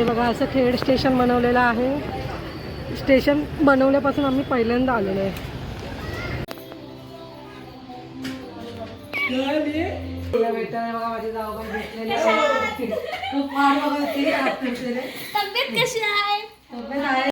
हे बघा असं खेड स्टेशन बनवलेलं आहे स्टेशन बनवल्यापासून आम्ही पहिल्यांदा आलेलो आहे तिला भेटताना बघा माझे जाऊबाई भेटलेले आहे. खूप फार बघा ती हात भेटलेले. तब्येत कशी आहे तब्येत आहे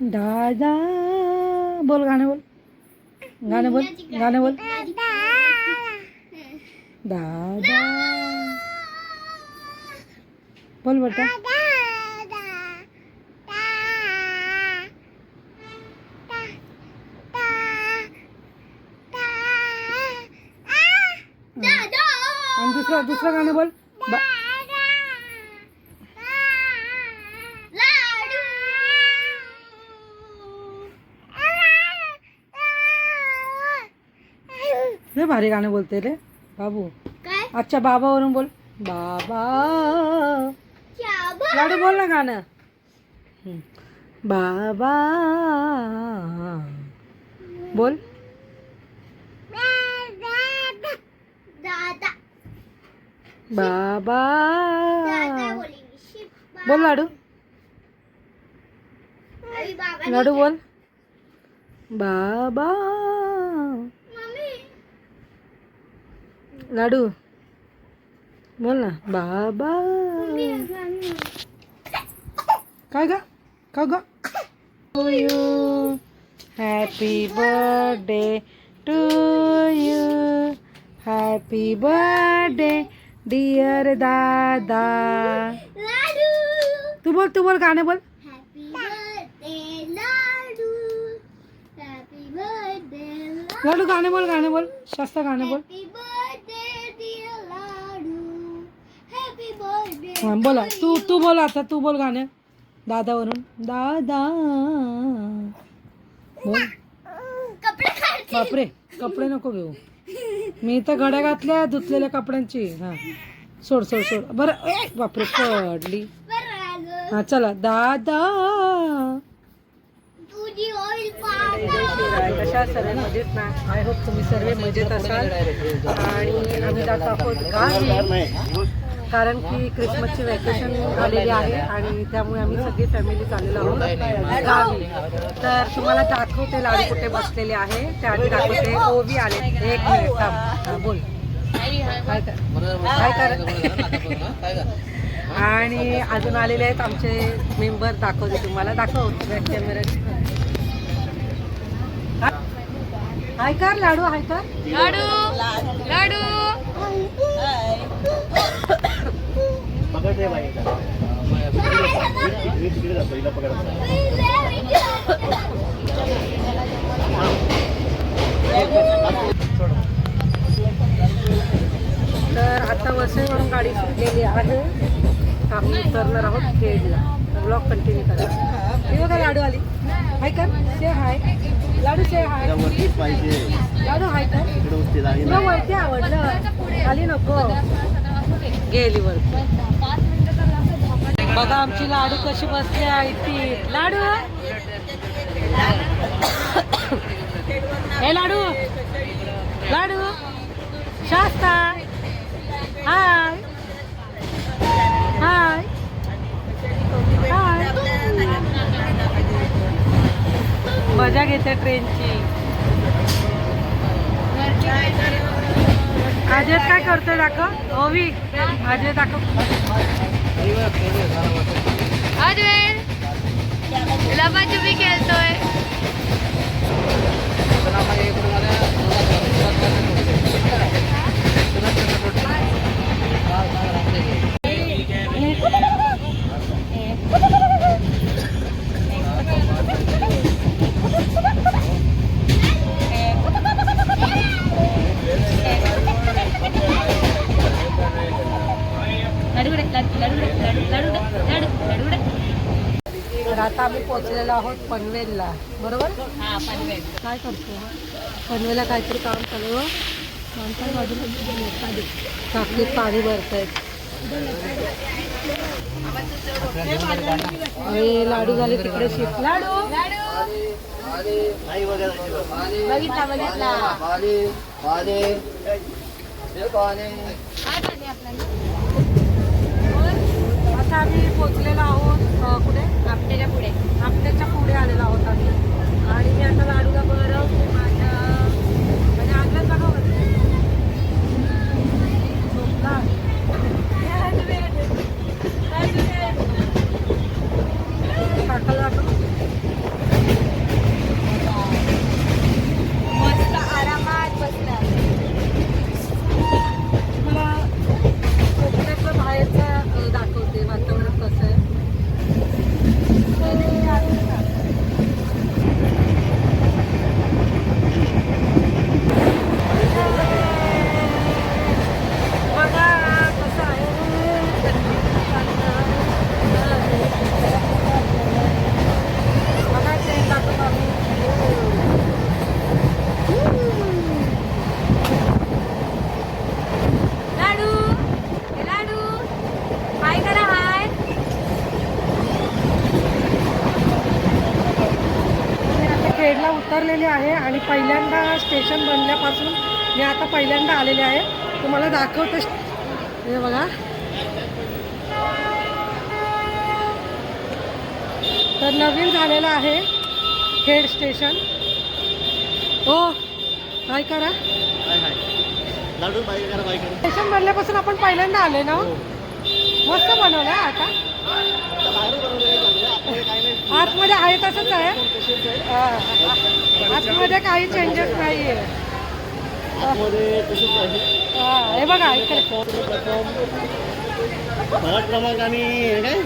दादा बोल गाणं बोल. गाणं बोल गाणं बोल. दादा. बोल बेटा आणि दुसरं दुसरं गाणं बोल. बा- लय भारी गाणं बोलते रे बाबू काय अच्छा बाबावरून बोल बाबा क्या बा- लाडू बोल ना गाणं हम्म. बाबा बोल दादा बाबा दादा बोलेंगे शिप्पा. बोल लाडू अभी बाबा लाडू बोल बाबा मम्मी लाडू. बोल ना. बाबा. काय ग? का ग? To you happy birthday to you happy birthday dear दादा लाडू. तू बोल तू बोल गाणं बोल. Happy birthday Ladu. Happy birthday Ladu. गाणं बोल गाणं बोल. शास्त्र गाणं बोल. हा बोला. तू तू बोल आता तू बोल गाणं. दादावरून. दादा. बोल. बापरे कपडे नको घेऊ. मी तर घड्या घातल्या धुतलेल्या कपड्यांची. हा. सोड सोड सोड. बरं ए, बापरे पडली. हा चला. दादा. कशा सर्व? मजेत ना? आय होप तुम्ही सर्व मजेत असाल. आणि आम्ही जात आहोत गावी. कारण की क्रिसमसची वॅकेशन आलेली आहे आणि त्यामुळे आम्ही सगळी फॅमिली चाललेलो आहोत गावी. तर तुम्हाला दाखवते लाडू कुठे बसलेले आहे. त्या आधी दाखवते. ओवी आले. एक मिनिट थांब. बोल. काय कर काय कर आणि अजून आलेले आहेत आमचे मेंबर दाखवते तुम्हाला. दाखव कॅमेरा हाय कर लाडू हाय कर. लाडू लाडू. तर आता वसईवरून गाडी सुटलेली आहे. आम्ही उतरणार आहोत खेडला. ब्लॉग कंटिन्यू करा. हे बघा लाडू आली हाय कर शे हाय लाडू शे हाय लाडू हाय कर तुला वरती आवडलं. खाली नको. गेली वर बघा आमची लाडू कशी बसली आहे ती. लाडू? हे लाडू? लाडू? शास्ता? हाय. हाय. हाय. मजा घेते ट्रेनची अजय काय करतोय दाखव. ओवी अजय दाखव. अजय लपाछुपी खेळतोय लाडू पोहोचलेलो आहोत पनवेलला. बरोबर? हा काय करतो? पनवेलला काहीतरी काम चालू नंतर बाजूला काकीत पाणी भरत आहेत आणि लाडू झाले तिकडे शिफ्ट लाडू! बघितला बघितला. आता आम्ही पोचलेलो आहोत कुठे? आपल्याच्या पुढे आपल्याच्या पुढे आलेला होता मी आणि मी आता लाडू बरं माझ्या म्हणजे आजच बघा होते झोपला काकाला दाखव. मस्त आरामात बसला मला कोकणातलं बाहेरचं अं, दाखवते वातावरण कसं आहे बघा कसं आहे बघा ट्रेन दाखवतो आम्ही लाडू हे लाडू हाय करा हाय मी आता उतरलेले आहे आणि पहिल्यांदा स्टेशन बनल्यापासून मी आता पहिल्यांदा आलेले आहे. तुम्हाला दाखवते. हे बघा. तर नवीन झालेलं आहे खेड स्टेशन. हो काय करा? स्टेशन बनल्यापासून आपण पहिल्यांदा आले ना? हो? मस्त बनवलं आता. आतमध्ये आहे तसंच आहे. हा. आतमध्ये काही चेंजेस नाही आहे. हा, हे बघा इकडे. फलक क्रमांक आणि हे काय?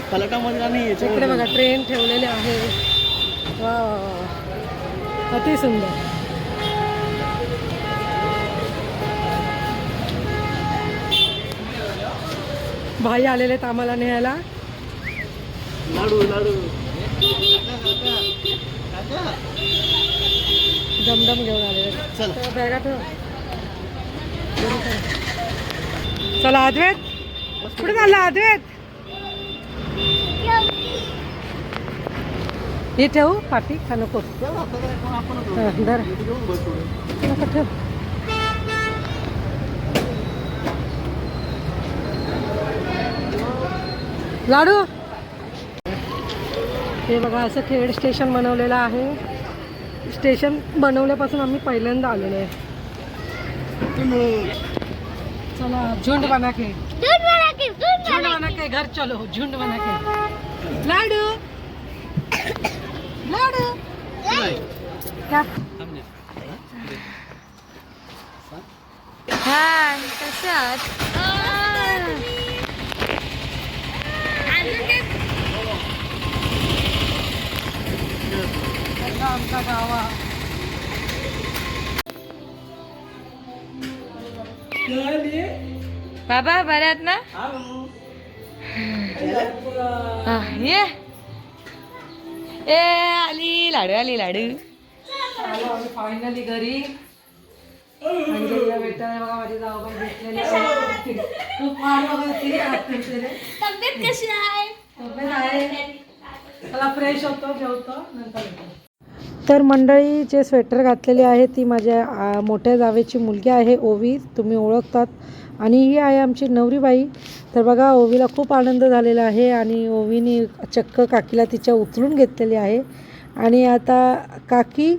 आणि इकडे बघा ट्रेन ठेवलेले आहे. वा वा वा वा. अति सुंदर. भाई आलेले आहेत आम्हाला न्यायला. लाडू लाडू. दमदम घेऊन आलेले आहेत. चल. तर बॅगा ठेव. चला अद्वैत. कुठे चालला अद्वैत? हे ठेवू पाठी? का नको? धर. नको ठेव. लाडू हे बघा असं खेड स्टेशन बनवलेलं आहे. स्टेशन बनवल्यापासून आम्ही पहिल्यांदा आलेलो आहे. चला झुंड बना के. झुंड बना के घर चलो झुंड बना के. लाडू. लाडू. क्या हा कशात आता आमचा गावा. बाबा बऱ्यात ना? हा, ये. ए आली लाडू आली लाडू. फायनली घरी. अंजलीला भेटायला बघा माझी जाऊबाई भेटलेली आहे. खूप फार बघा ती आतुरतेने. तब्येत कशी आहे? तब्येत आहे. चला फ्रेश होतो जेवतो नंतर. तर मंडळी जे स्वेटर घातलेली आहे ती माझ्या मोठ्या जावेची मुलगी आहे ओवी. तुम्ही ओळखतात. आणि ही आहे आमची नवरीबाई तर बघा ओवीला खूप आनंद झालेला आहे आणि ओवीने चक्क काकीला तिच्या उचलून घेतलेली आहे. आणि आता काकी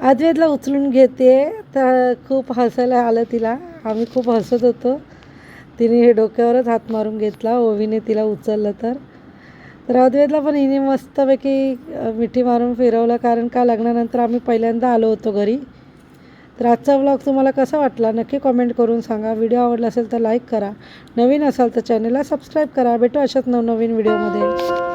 अद्वेदला उचलून घेते. तर खूप हसायला आलं तिला. आम्ही खूप हसत होतो. तिने हे डोक्यावरच हात मारून घेतला. ओवीने तिला उचललं तर. तर अद्वैतला पण हिने मस्तपैकी मिठी मारून फिरवलं. कारण का लग्नानंतर आम्ही पहिल्यांदा आलो होतो घरी. तर आजचा ब्लॉग तुम्हाला कसा वाटला? नक्की कमेंट करून सांगा. व्हिडिओ आवडला असेल तर लाईक करा. नवीन असाल तर चॅनलला सबस्क्राईब करा. भेटू अशाच नवनवीन व्हिडिओमध्ये